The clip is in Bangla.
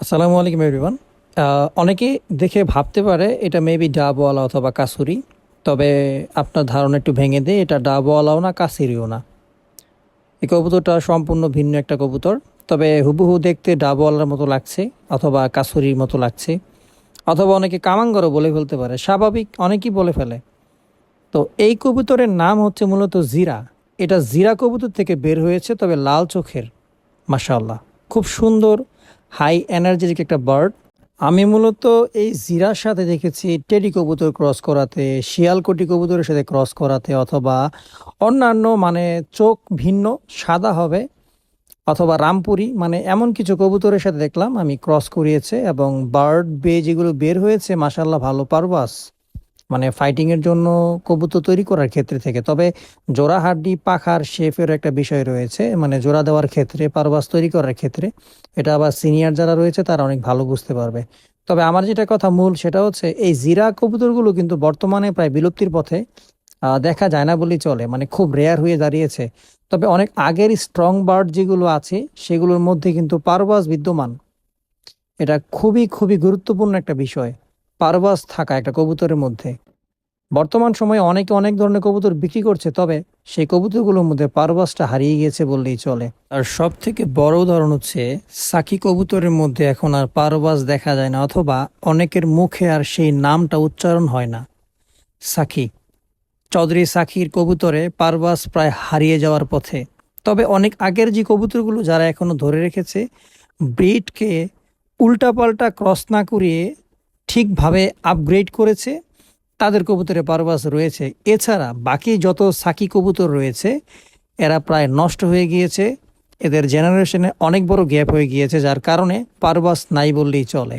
আসসালামু আলাইকুম এভরিওয়ান অনেকে দেখে ভাবতে পারে এটা মেবি ডাবওয়ালা অথবা কাসুরি, তবে আপনার ধারণা একটু ভেঙে দিয়ে, এটা ডাবওয়ালাও না, কাসুরিও না। এই কবুতরটা সম্পূর্ণ ভিন্ন একটা কবুতর, তবে হুবহু দেখতে ডাবওয়ালার মতো লাগছে অথবা কাসুরির মতো লাগছে, অথবা অনেকে কামাঙ্গরও বলে ফেলতে পারে, স্বাভাবিক অনেকেই বলে ফেলে। তো এই কবুতরের নাম হচ্ছে মূলত জিরা। এটা জিরা কবুতর থেকে বের হয়েছে, তবে লাল চোখের, মাশাআল্লাহ। খুব সুন্দর হাই এনার্জেটিক একটা বার্ড। আমি মূলত এই জিরার সাথে দেখেছি টেডি কবুতর ক্রস করাতে, শিয়ালকটি কবুতরের সাথে ক্রস করাতে অথবা অন্যান্য মানে চোখ ভিন্ন, সাদা হবে অথবা রামপুরি মানে এমন কিছু কবুতরের সাথে দেখলাম, আমি ক্রস করিয়েছে এবং বার্ড বে যেগুলো বের হয়েছে মাসাল্লাহ ভালো পারবাস মানে ফাইটিং এর জন্য কবুতর তৈরি করার ক্ষেত্রে থেকে। তবে জোড়া হাড্ডি, পাখার শেফের একটা বিষয় রয়েছে মানে জোড়া দেওয়ার ক্ষেত্রে, পারবাস তৈরি করার ক্ষেত্রে, এটা আবার সিনিয়র যারা রয়েছে তারা অনেক ভালো বুঝতে পারবে। তবে আমার যেটা কথা মূল সেটা হচ্ছে, এই জিরা কবুতরগুলো কিন্তু বর্তমানে প্রায় বিলুপ্তির পথে দেখা যায় না বলেই চলে মানে খুব রেয়ার হয়ে দাঁড়িয়েছে। তবে অনেক আগের স্ট্রং বার্ড যেগুলো আছে, সেগুলোর মধ্যে কিন্তু পারবাস বিদ্যমান। এটা খুবই খুবই গুরুত্বপূর্ণ একটা বিষয়। পারবাস থাকা একটা কবুতরের মধ্যে। বর্তমান সময়ে অনেকে অনেক ধরনের কবুতর বিক্রি করছে, তবে সেই কবুতরগুলোর মধ্যে পারবাসটা হারিয়ে গিয়েছে বললেই চলে। আর সব থেকে বড় উদাহরণ হচ্ছে, সাকি কবুতরের মধ্যে এখন আর পারবাস দেখা যায় না, অথবা অনেকের মুখে আর সেই নামটা উচ্চারণ হয় না। সাকি। চৌধুরী সাকির কবুতরে পারবাস প্রায় হারিয়ে যাওয়ার পথে। তবে অনেক আগের যে কবুতরগুলো যারা এখনও ধরে রেখেছে, ব্রিডকে উল্টাপাল্টা ক্রস না করিয়ে ঠিকভাবে আপগ্রেড করেছে, তাদের কবুতরে পারবাস রয়েছে। এছাড়া বাকি যত সাকি কবুতর রয়েছে, এরা প্রায় নষ্ট হয়ে গিয়েছে। এদের জেনারেশনে অনেক বড় গ্যাপ হয়ে গিয়েছে, যার কারণে পারবাস নাই বললেই চলে।